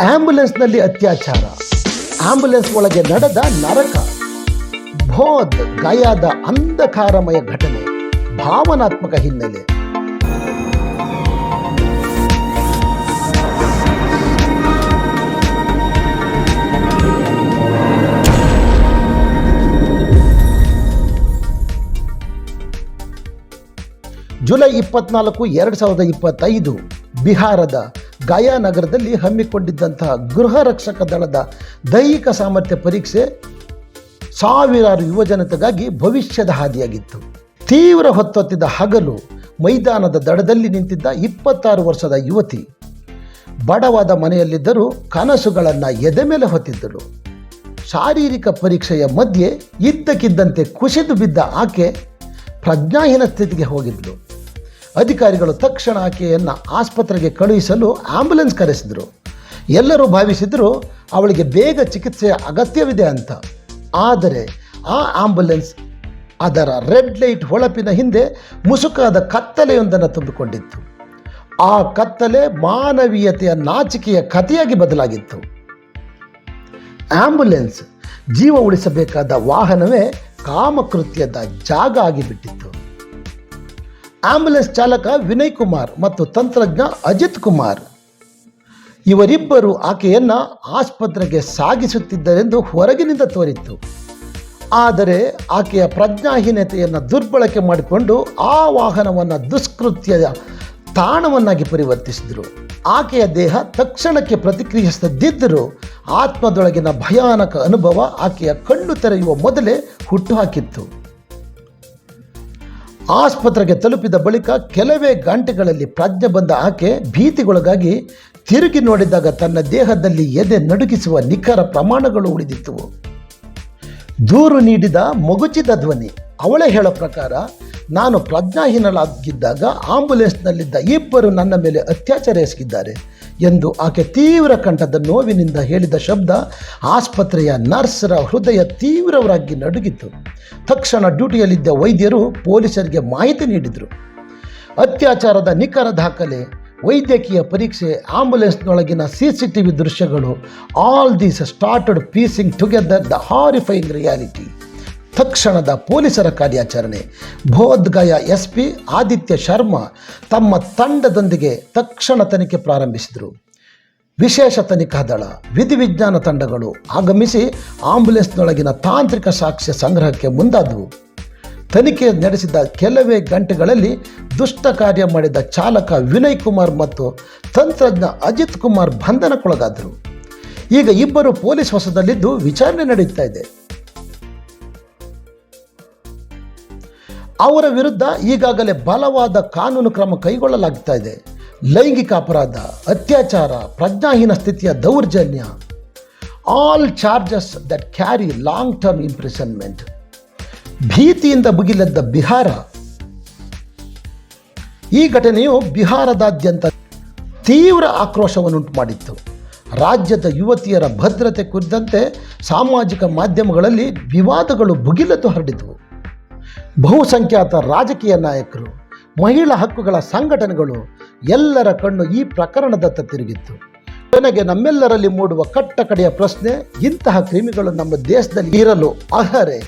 ಆಂಬ್ಯುಲೆನ್ಸ್ನಲ್ಲಿ ಅತ್ಯಾಚಾರ. ಆಂಬುಲೆನ್ಸ್ ಒಳಗೆ ನಡೆದ ನರಕ. ಭೋದ್ ಗಾಯದ ಅಂಧಕಾರಮಯ ಘಟನೆ. ಭಾವನಾತ್ಮಕ ಹಿನ್ನೆಲೆ. ಜುಲೈ ಇಪ್ಪತ್ನಾಲ್ಕು, ಎರಡು ಸಾವಿರದ ಇಪ್ಪತ್ತೈದು, ಬಿಹಾರದ ಗಯಾ ನಗರದಲ್ಲಿ ಹಮ್ಮಿಕೊಂಡಿದ್ದಂತಹ ಗೃಹ ರಕ್ಷಕ ದಳದ ದೈಹಿಕ ಸಾಮರ್ಥ್ಯ ಪರೀಕ್ಷೆ ಸಾವಿರಾರು ಯುವಜನತೆಗಾಗಿ ಭವಿಷ್ಯದ ಹಾದಿಯಾಗಿತ್ತು. ತೀವ್ರ ಹೊತ್ತೊತ್ತಿದ ಹಗಲು ಮೈದಾನದ ದಡದಲ್ಲಿ ನಿಂತಿದ್ದ ಇಪ್ಪತ್ತಾರು ವರ್ಷದ ಯುವತಿ ಬಡವಾದ ಮನೆಯಲ್ಲಿದ್ದರೂ ಕನಸುಗಳನ್ನು ಎದೆ ಮೇಲೆ ಹೊತ್ತಿದ್ದಳು. ಶಾರೀರಿಕ ಪರೀಕ್ಷೆಯ ಮಧ್ಯೆ ಇದ್ದಕ್ಕಿದ್ದಂತೆ ಕುಸಿದು ಬಿದ್ದ ಆಕೆ ಪ್ರಜ್ಞಾಹೀನ ಸ್ಥಿತಿಗೆ ಹೋಗಿದ್ಲು. ಅಧಿಕಾರಿಗಳು ತಕ್ಷಣ ಆಕೆಯನ್ನು ಆಸ್ಪತ್ರೆಗೆ ಕಳುಹಿಸಲು ಆಂಬ್ಯುಲೆನ್ಸ್ ಕರೆಸಿದರು. ಎಲ್ಲರೂ ಭಾವಿಸಿದರು ಅವಳಿಗೆ ಬೇಗ ಚಿಕಿತ್ಸೆಯ ಅಗತ್ಯವಿದೆ ಅಂತ. ಆದರೆ ಆ ಆಂಬ್ಯುಲೆನ್ಸ್ ಅದರ ರೆಡ್ ಲೈಟ್ ಹೊಳಪಿನ ಹಿಂದೆ ಮುಸುಕಾದ ಕತ್ತಲೆಯೊಂದನ್ನು ತುಂಬಿಕೊಂಡಿತ್ತು. ಆ ಕತ್ತಲೆ ಮಾನವೀಯತೆಯ ನಾಚಿಕೆಯ ಕಥೆಯಾಗಿ ಬದಲಾಗಿತ್ತು. ಆಂಬ್ಯುಲೆನ್ಸ್ ಜೀವ ಉಳಿಸಬೇಕಾದ ವಾಹನವೇ ಕಾಮಕೃತ್ಯದ ಜಾಗ ಆಗಿಬಿಟ್ಟಿತ್ತು. ಆಂಬ್ಯುಲೆನ್ಸ್ ಚಾಲಕ ವಿನಯ್ ಕುಮಾರ್ ಮತ್ತು ತಂತ್ರಜ್ಞ ಅಜಿತ್ ಕುಮಾರ್. ಇವರಿಬ್ಬರು ಆಕೆಯನ್ನು ಆಸ್ಪತ್ರೆಗೆ ಸಾಗಿಸುತ್ತಿದ್ದರೆಂದು ಹೊರಗಿನಿಂದ ತೋರಿತ್ತು. ಆದರೆ ಆಕೆಯ ಪ್ರಜ್ಞಾಹೀನತೆಯನ್ನು ದುರ್ಬಳಕೆ ಮಾಡಿಕೊಂಡು ಆ ವಾಹನವನ್ನು ದುಷ್ಕೃತ್ಯದ ತಾಣವನ್ನಾಗಿ ಪರಿವರ್ತಿಸಿದರು. ಆಕೆಯ ದೇಹ ತಕ್ಷಣಕ್ಕೆ ಪ್ರತಿಕ್ರಿಯಿಸದಿದ್ದರೂ ಆತ್ಮದೊಳಗಿನ ಭಯಾನಕ ಅನುಭವ ಆಕೆಯ ಕಣ್ಣು ತೆರೆಯುವ ಮೊದಲೇ ಹುಟ್ಟುಹಾಕಿತ್ತು ಆಸ್ಪತ್ರೆಗೆ ತಲುಪಿದ ಬಳಿಕ ಕೆಲವೇ ಗಂಟೆಗಳಲ್ಲಿ ಪ್ರಜ್ಞೆ ಬಂದ ಆಕೆ ಭೀತಿಗೊಳಗಾಗಿ ತಿರುಗಿ ನೋಡಿದಾಗ ತನ್ನ ದೇಹದಲ್ಲಿ ಎದೆ ನಡುಗಿಸುವ ನಿಖರ ಪ್ರಮಾಣಗಳು ಉಳಿದಿತ್ತು. ದೂರು ನೀಡಿದ ಮಗುಚಿದ ಧ್ವನಿ. ಅವಳೇ ಹೇಳೋ ಪ್ರಕಾರ, ನಾನು ಪ್ರಜ್ಞಾಹೀನಳಾಗಿದ್ದಾಗ ಆಂಬುಲೆನ್ಸ್ನಲ್ಲಿದ್ದ ಇಬ್ಬರು ನನ್ನ ಮೇಲೆ ಅತ್ಯಾಚಾರ ಎಸಗಿದ್ದಾರೆ. ಎಂದು ಆಕೆ ತೀವ್ರ ಕಂಠದ ನೋವಿನಿಂದ ಹೇಳಿದ ಶಬ್ದ ಆಸ್ಪತ್ರೆಯ ನರ್ಸರ ಹೃದಯ ತೀವ್ರವಾಗಿ ನಡುಗಿತು ತಕ್ಷಣ ಡ್ಯೂಟಿಯಲ್ಲಿದ್ದ ವೈದ್ಯರು ಪೊಲೀಸರಿಗೆ ಮಾಹಿತಿ ನೀಡಿದರು. ಅತ್ಯಾಚಾರದ ನಿಖರ ದಾಖಲೆ, ವೈದ್ಯಕೀಯ ಪರೀಕ್ಷೆ, ಆಂಬುಲೆನ್ಸ್ನೊಳಗಿನ ಸಿ ಸಿ ಟಿ ವಿ ದೃಶ್ಯಗಳು all these started piecing together the horrifying reality ತಕ್ಷಣದ ಪೊಲೀಸರ ಕಾರ್ಯಾಚರಣೆ. ಬೋಧ್ಗಯ ಎಸ್ ಪಿ ಆದಿತ್ಯ ಶರ್ಮಾ ತಮ್ಮ ತಂಡದೊಂದಿಗೆ ತಕ್ಷಣ ತನಿಖೆ ಪ್ರಾರಂಭಿಸಿದರು. ವಿಶೇಷ ತನಿಖಾ ದಳ, ವಿಧಿವಿಜ್ಞಾನ ತಂಡಗಳು ಆಗಮಿಸಿ ಆಂಬುಲೆನ್ಸ್ನೊಳಗಿನ ತಾಂತ್ರಿಕ ಸಾಕ್ಷ್ಯ ಸಂಗ್ರಹಕ್ಕೆ ಮುಂದಾದವು. ತನಿಖೆ ನಡೆಸಿದ ಕೆಲವೇ ಗಂಟೆಗಳಲ್ಲಿ ದುಷ್ಟ ಕಾರ್ಯ ಮಾಡಿದ ಚಾಲಕ ವಿನಯ್ ಕುಮಾರ್ ಮತ್ತು ತಂತ್ರಜ್ಞ ಅಜಿತ್ ಕುಮಾರ್ ಬಂಧನಕ್ಕೊಳಗಾದರು. ಈಗ ಇಬ್ಬರು ಪೊಲೀಸ್ ವಶದಲ್ಲಿದ್ದು ವಿಚಾರಣೆ ನಡೆಯುತ್ತಾ ಇದೆ. ಅವರ ವಿರುದ್ಧ ಈಗಾಗಲೇ ಬಲವಾದ ಕಾನೂನು ಕ್ರಮ ಕೈಗೊಳ್ಳಲಾಗ್ತಾ ಇದೆ. ಲೈಂಗಿಕ ಅಪರಾಧ, ಅತ್ಯಾಚಾರ, ಪ್ರಜ್ಞಾಹೀನ ಸ್ಥಿತಿಯ ದೌರ್ಜನ್ಯ all charges that carry long term imprisonment ಭೀತಿಯಿಂದ ಬುಗಿಲೆದ್ದ ಬಿಹಾರ. ಈ ಘಟನೆಯು ಬಿಹಾರದಾದ್ಯಂತ ತೀವ್ರ ಆಕ್ರೋಶವನ್ನುಂಟು ಮಾಡಿತ್ತು ರಾಜ್ಯದ ಯುವತಿಯರ ಭದ್ರತೆ ಕುರಿತಂತೆ ಸಾಮಾಜಿಕ ಮಾಧ್ಯಮಗಳಲ್ಲಿ ವಿವಾದಗಳು ಭುಗಿಲೆದ್ದು ಹರಡಿದವು. ಬಹುಸಂಖ್ಯಾತ ರಾಜಕೀಯ ನಾಯಕರು, ಮಹಿಳಾ ಹಕ್ಕುಗಳ ಸಂಘಟನೆಗಳು ಎಲ್ಲರ ಕಣ್ಣು ಈ ಪ್ರಕರಣದತ್ತ ತಿರುಗಿತ್ತು. ಕೊನೆಗೆ ನಮ್ಮೆಲ್ಲರಲ್ಲಿ ಮೂಡುವ ಕಟ್ಟ ಕಡೆಯ ಪ್ರಶ್ನೆ, ಇಂತಹ ಕ್ರಿಮಿಗಳು ನಮ್ಮ ದೇಶದಲ್ಲಿ ಇರಲು ಅರ್ಹರೇ?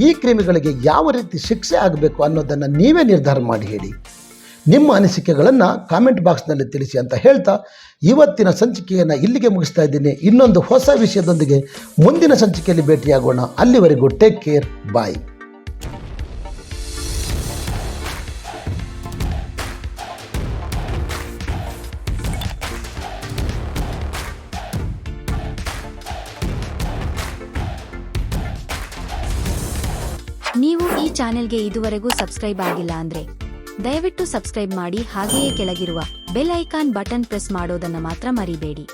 ಈ ಕ್ರಿಮಿಗಳಿಗೆ ಯಾವ ರೀತಿ ಶಿಕ್ಷೆ ಆಗಬೇಕು ಅನ್ನೋದನ್ನು ನೀವೇ ನಿರ್ಧಾರ ಮಾಡಿ ಹೇಳಿ. ನಿಮ್ಮ ಅನಿಸಿಕೆಗಳನ್ನು ಕಾಮೆಂಟ್ ಬಾಕ್ಸ್ನಲ್ಲಿ ತಿಳಿಸಿ ಅಂತ ಹೇಳ್ತಾ, ಇವತ್ತಿನ ಸಂಚಿಕೆಯನ್ನು ಇಲ್ಲಿಗೆ ಮುಗಿಸ್ತಾ ಇದ್ದೀನಿ. ಇನ್ನೊಂದು ಹೊಸ ವಿಷಯದೊಂದಿಗೆ ಮುಂದಿನ ಸಂಚಿಕೆಯಲ್ಲಿ ಭೇಟಿಯಾಗೋಣ. ಅಲ್ಲಿವರೆಗೂ ಟೇಕ್ ಕೇರ್ ಬಾಯ್ ನೀವು ಈ ಚಾನೆಲ್ಗೆ ಇದುವರೆಗೂ ಸಬ್ಸ್ಕ್ರೈಬ್ ಆಗಿಲ್ಲ ಅಂದ್ರೆ ದಯವಿಟ್ಟು ಸಬ್ಸ್ಕ್ರೈಬ್ ಮಾಡಿ ಹಾಗೆಯೇ ಕೆಳಗಿರುವ ಬೆಲ್ ಐಕಾನ್ ಬಟನ್ ಪ್ರೆಸ್ ಮಾಡೋದನ್ನ ಮಾತ್ರ ಮರಿಬೇಡಿ.